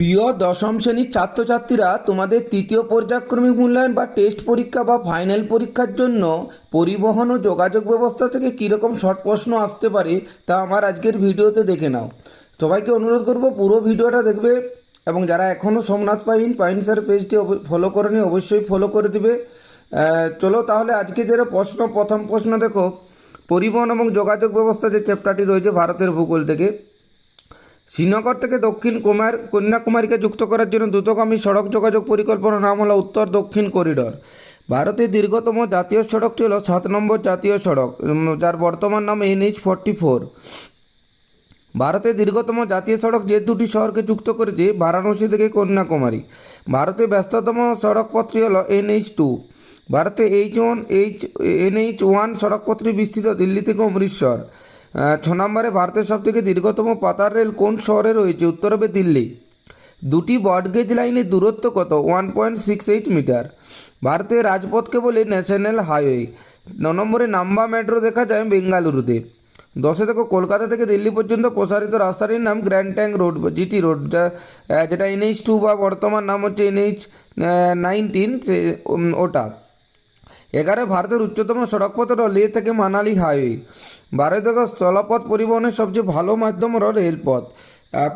প্রিয় দশম শ্রেণির ছাত্রছাত্রীরা তোমাদের তৃতীয় পর্যায়ক্রমিক মূল্যায়ন বা টেস্ট পরীক্ষা বা ফাইনাল পরীক্ষার জন্য পরিবহন ও যোগাযোগ ব্যবস্থা থেকে কীরকম শর্ট প্রশ্ন আসতে পারে তা আমার আজকের ভিডিওতে দেখে নাও। সবাইকে অনুরোধ করব পুরো ভিডিওটা দেখবে এবং যারা এখনও সোমনাথ পাইন পাইন স্যার পেজটি ফলো করেনি অবশ্যই ফলো করে দিবে। চলো তাহলে আজকে যেটা প্রশ্ন, প্রথম প্রশ্ন দেখো। পরিবহন এবং যোগাযোগ ব্যবস্থা যে চ্যাপ্টারটি রয়েছে ভারতের ভূগোল থেকে। শ্রীনগর থেকে দক্ষিণ কুমার, কন্যাকুমারীকে যুক্ত করার জন্য দ্রুতগামী সড়ক যোগাযোগ পরিকল্পনার নাম হলো উত্তর দক্ষিণ করিডর। ভারতের দীর্ঘতম জাতীয় সড়কটি হলো সাত নম্বর জাতীয় সড়ক যার বর্তমান নাম এনএইচ ফর্টি ফোর। ভারতের দীর্ঘতম জাতীয় সড়ক যে দুটি শহরকে যুক্ত করেছে, বারাণসী থেকে কন্যাকুমারী। ভারতের ব্যস্ততম সড়কপথটি হলো এনএইচ টু। ভারতে H one, H, NH one সড়কপথটি বিস্তৃত দিল্লি থেকে অমৃতসর। ছ নম্বরে ভারতের সবথেকে দীর্ঘতম পাতার রেল কোন শহরে রয়েছে? উত্তর হবে দিল্লি। দুটি ব্রডগেজ লাইনের দূরত্ব কত? One point six eight metre. ভারতের রাজপথকে বলে ন্যাশনাল হাইওয়ে ন নম্বরে নাম্বা মেট্রো দেখা যায় বেঙ্গালুরুতে। দশে দেখো, কলকাতা থেকে দিল্লি পর্যন্ত প্রসারিত রাস্তাটির নাম grand trunk road GT road যেটা এনএইচ টু বা বর্তমান নাম হচ্ছে এনএইচ নাইনটিন ওটা। এগারো ভারতের উচ্চতম সড়কপথ লে থেকে মানালি হাইওয়ে ভারতের স্থলপথ পরিবহনের সবচেয়ে ভালো মাধ্যম হল রেলপথ।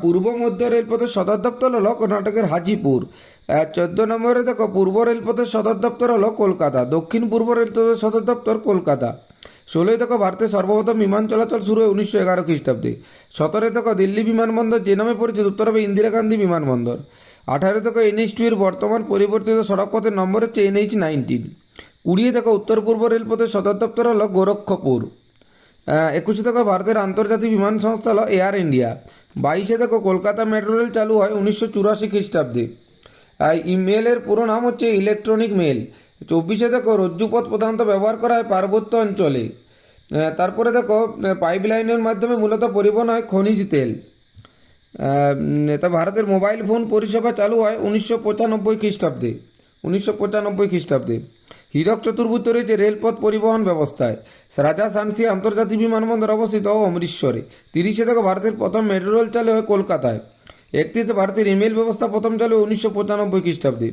পূর্ব মধ্য রেলপথের সদর দপ্তর হলো কর্ণাটকের হাজিপুর। চোদ্দ নম্বরে দেখো, পূর্ব রেলপথের সদর দপ্তর হলো কলকাতা। দক্ষিণ পূর্ব রেলপথের সদর দপ্তর কলকাতা। ষোলোই দেখো, ভারতের সর্বপ্রথম বিমান চলাচল শুরু হয় উনিশশো এগারো খ্রিস্টাব্দে। সতেরোই দেখো, দিল্লি বিমানবন্দর, যে নামে পরিচিত, উত্তর হবে ইন্দিরা গান্ধী বিমানবন্দর। আঠারো দেখো এনএইচ টু এর বর্তমান পরিবর্তিত সড়কপথের নম্বর হচ্ছে এনএইচ নাইনটিন। কুড়িয়ে দেখো, উত্তর পূর্ব রেলপথের সদর দপ্তর হলো গোরক্ষপুর। একুশে দেখো ভারতের আন্তর্জাতিক বিমান সংস্থা হল এয়ার ইন্ডিয়া। বাইশে দেখো কলকাতা মেট্রো রেল চালু হয় উনিশশো চুরাশি খ্রিস্টাব্দে। ইমেলের পুরো নাম হচ্ছে ইলেকট্রনিক মেল চব্বিশে দেখো রজ্জুপথ প্রধানত ব্যবহার করা হয় পার্বত্য অঞ্চলে। তারপরে দেখো পাইপ লাইনের মাধ্যমে মূলত পরিবহন হয় খনিজ তেল। তা ভারতের মোবাইল ফোন পরিষেবা চালু হয় উনিশশো পঁচানব্বই খ্রিস্টাব্দে। উনিশশো পঁচানব্বই খ্রিস্টাব্দে। হীরক চতুর্ভুজ রয়েছে রেলপথ পরিবহন ব্যবস্থায়। রাজা সানসি আন্তর্জাতিক বিমানবন্দর অবস্থিত অমৃতসরে। তিরিশে থেকে ভারতের প্রথম মেট্রো রেল চালু হয় কলকাতায়। একত্রিশে ভারতের ইমেল ব্যবস্থা প্রথম চালু উনিশশো পঁচানব্বই খ্রিস্টাব্দে।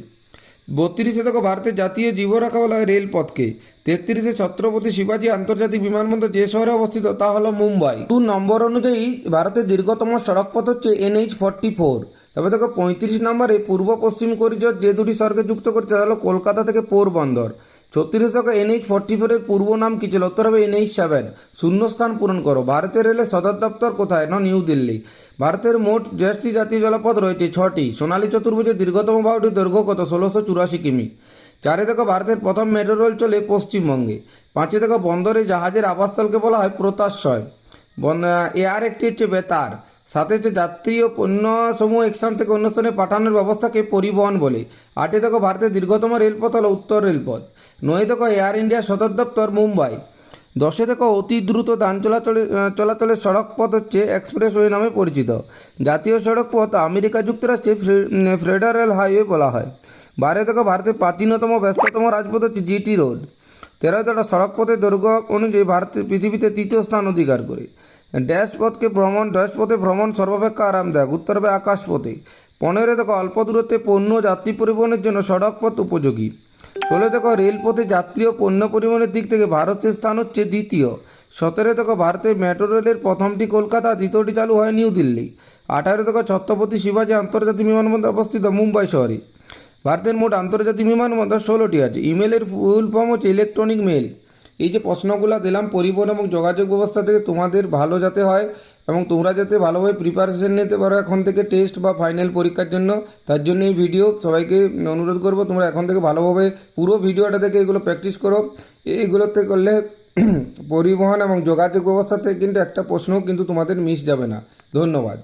বত্রিশে থেকে ভারতের জাতীয় জীব রাখা বলা হয় রেলপথকে তেত্রিশে ছত্রপতি শিবাজী আন্তর্জাতিক বিমানবন্দর যে শহরে অবস্থিত, তা হলো মুম্বাই। দু নম্বর অনুযায়ী ভারতের দীর্ঘতম সড়কপথ হচ্ছে এনএইচ ফর্টি ফোর। তবে দেখো, পঁয়ত্রিশ নম্বরে পূর্ব পশ্চিম করিডোর যে দুটি সড়কে যুক্ত করছে, তা হলো কলকাতা থেকে পোরবন্দর ছত্রিশ দেখো, এনএইচ ফর্টি ফোরের পূর্ব নাম কি ছিল? উত্তর হবে এনএইচ সেভেন। শূন্যস্থান পূরণ করো। ভারতের রেলের সদর দপ্তর কোথায়? না, নিউ দিল্লি। ভারতের মোট দশটি জাতীয় জলপথ রয়েছে ছটি। সোনালী চতুর্ভুজের দীর্ঘতম বাহুটির দৈর্ঘ্য কত? ষোলোশো চুরাশি কিমি। চারে দেখো ভারতের প্রথম মেট্রো রেল চলে পশ্চিমবঙ্গে। পাঁচে দেখো বন্দরে জাহাজের আবাসস্থলকে বলা হয় প্রত্যাশয় এয়ার একটি হচ্ছে বেতার। সাথে হচ্ছে যাত্রী ও পণ্য সমূহ এক স্থান থেকে অন্য স্থানে পাঠানোর ব্যবস্থাকে পরিবহন বলে। আটে দেখো ভারতের দীর্ঘতম রেলপথ হল উত্তর রেলপথ। নয় দেখো এয়ার ইন্ডিয়া সদর দপ্তর মুম্বাই। দশে দেখো অতি দ্রুত যান চলাচলের চলাচলের সড়ক পথ হচ্ছে এক্সপ্রেসওয়ে নামে পরিচিত। জাতীয় সড়ক পথ আমেরিকা যুক্তরাষ্ট্রে ফেডারেল হাইওয়ে বলা হয়। বারে দেখো ভারতের প্রাচীনতম, ব্যস্ততম রাজপথ হচ্ছে জিটি রোড। তেরো তেরো সড়ক পথের দৈর্ঘ্য অনুযায়ী ভারতের পৃথিবীতে তৃতীয় স্থান অধিকার করে। ড্যাশ পথকে ভ্রমণ, ড্যাশ পথে ভ্রমণ সর্বাপেক্ষা আরামদায়ক, উত্তর হবে আকাশপথে পনেরো থেকে অল্প দূরত্বে পণ্য যাত্রী পরিবহনের জন্য সড়ক পথ উপযোগী। ষোলো টাকা রেলপথে যাত্রী ও পণ্য পরিবহনের দিক থেকে ভারতের স্থান হচ্ছে দ্বিতীয়। সতেরো টাকা ভারতের মেট্রো রেলের প্রথমটি কলকাতা, দ্বিতীয়টি চালু হয় নিউ দিল্লি। আঠারো টাকা ছত্রপতি শিবাজী আন্তর্জাতিক বিমানবন্দর অবস্থিত মুম্বাই শহরে। ভারতের মোট আন্তর্জাতিক বিমানবন্দর ষোলোটি আছে। ইমেলের ফুল ফর্ম হচ্ছে ইলেকট্রনিক মেল এই যে প্রশ্নগুলো দিলাম, পরিবহন এবং যোগাযোগ ব্যবস্থা থেকে তোমাদের ভালো যাতে হয় এবং তোমরা যাতে ভালোভাবে প্রিপারেশন নিতে পারো এখন থেকে টেস্ট বা ফাইনাল পরীক্ষার জন্য, তার জন্য এই ভিডিও সবাইকে অনুরোধ করব, তোমরা এখন থেকে ভালোভাবে পুরো ভিডিওটা থেকে এগুলো প্র্যাকটিস করো। এইগুলোতে করলে পরিবহন এবং যোগাযোগ ব্যবস্থা থেকে কিন্তু একটা প্রশ্নও কিন্তু তোমাদের মিস যাবে না। ধন্যবাদ।